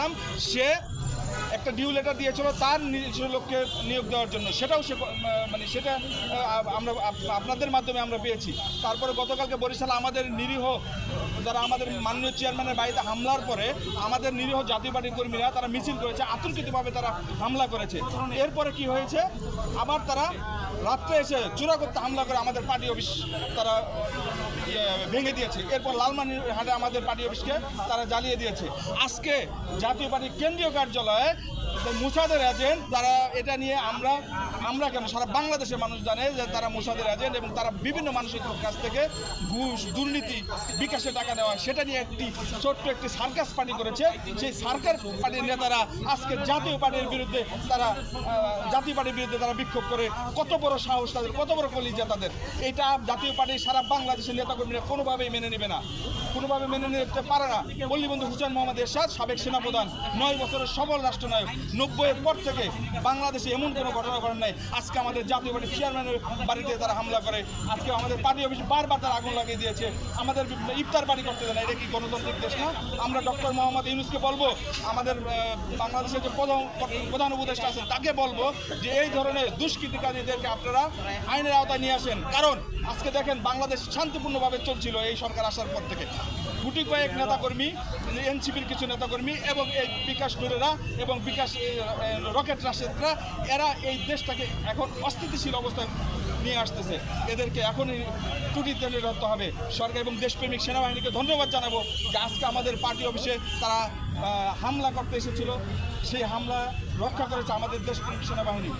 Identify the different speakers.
Speaker 1: দেখলাম সে একটা due letter দিয়েছিল তার নিজস্ব লোককে নিয়োগ দেওয়ার জন্য। সেটাও সে মানে সেটা আমরা আপনাদের মাধ্যমে আমরা পেয়েছি। তারপরে গতকালকে বরিশাল আমাদের নিরীহ যারা আমাদের মাননীয় চেয়ারম্যানের বাড়িতে হামলার পরে আমাদের নিরীহ জাতীয় পার্টির কর্মীরা তারা মিছিল করেছে আতঙ্কিতভাবে তারা হামলা করেছে। এরপরে কি হয়েছে? আবার তারা রাত্রে এসে চূড়া করতে হামলা করে আমাদের পার্টি অফিস তারা ইয়ে, ভেঙে দিয়েছে। এরপর লালমানিরহাটে আমাদের পার্টি অফিসকে তারা জ্বালিয়ে দিয়েছে। আজকে জাতীয় পার্টির কেন্দ্রীয় কার্যালয়ে what? মুসাদের এজেন্ট তারা এটা নিয়ে আমরা আমরা কেন, সারা বাংলাদেশের মানুষ জানে যে তারা মুসাদের এজেন্ট এবং তারা বিভিন্ন মানুষের কাছ থেকে ঘুষ, দুর্নীতি, বিকাশে টাকা নেওয়া, সেটা নিয়ে একটি ছোট্ট একটি সার্কাস পার্টি করেছে। সেই সার্কাস পার্টির নেতারা আজকে জাতীয় পার্টির বিরুদ্ধে তারা জাতীয় পার্টির বিরুদ্ধে তারা বিক্ষোভ করে। কত বড় সাহস তাদের, কত বড় কলিজা তাদের। এটা জাতীয় পার্টির সারা বাংলাদেশের নেতাকর্মীরা কোনোভাবেই মেনে নেবে না। কোনোভাবে মেনে নিতে পারে না। পল্লীবন্ধু হুসেন মোহাম্মদ এরশাদ, সাবেক সেনাপ্রধান, নয় বছরের সবল রাষ্ট্রনায়ক। নব্বইয়ের পর থেকে বাংলাদেশে এমন কোনো ঘটনা ঘটেন নাই। আজকে আমাদের জাতীয় পার্টির চেয়ারম্যানের বাড়িতে তারা হামলা করে। আজকে আমাদের পার্টি অফিস বারবার তারা আগুন লাগিয়ে দিয়েছে। আমাদের ইফতার পার্টি করতে দেয় না। এটা কি গণতান্ত্রিক দেশ না? আমরা ডক্টর মোহাম্মদ ইউনুসকে বলব, আমাদের বাংলাদেশের যে প্রধান প্রধান উপদেষ্টা আছেন, তাকে বলব যে এই ধরনের দুষ্কৃতিকারীদেরকে আপনারা আইনের আওতায় নিয়ে আসেন। কারণ আজকে দেখেন বাংলাদেশ শান্তিপূর্ণভাবে চলছিল এই সরকার আসার পর থেকে। গুটি কয়েক নেতাকর্মী, এনসিপির কিছু নেতাকর্মী এবং এই বিকাশ নুরেরা এবং বিকাশ রকেট রাশেদরা, এরা এই দেশটাকে এখন অস্থিতিশীল অবস্থায় নিয়ে আসতেছে। এদেরকে এখনই ত্রুটিতে নিরত হবে। সরকার এবং দেশপ্রেমিক সেনাবাহিনীকে ধন্যবাদ জানাব যে আজকে আমাদের পার্টি অফিসে তারা হামলা করতে এসেছিল। সেই হামলা রক্ষা করেছে আমাদের দেশপ্রেমিক সেনাবাহিনী।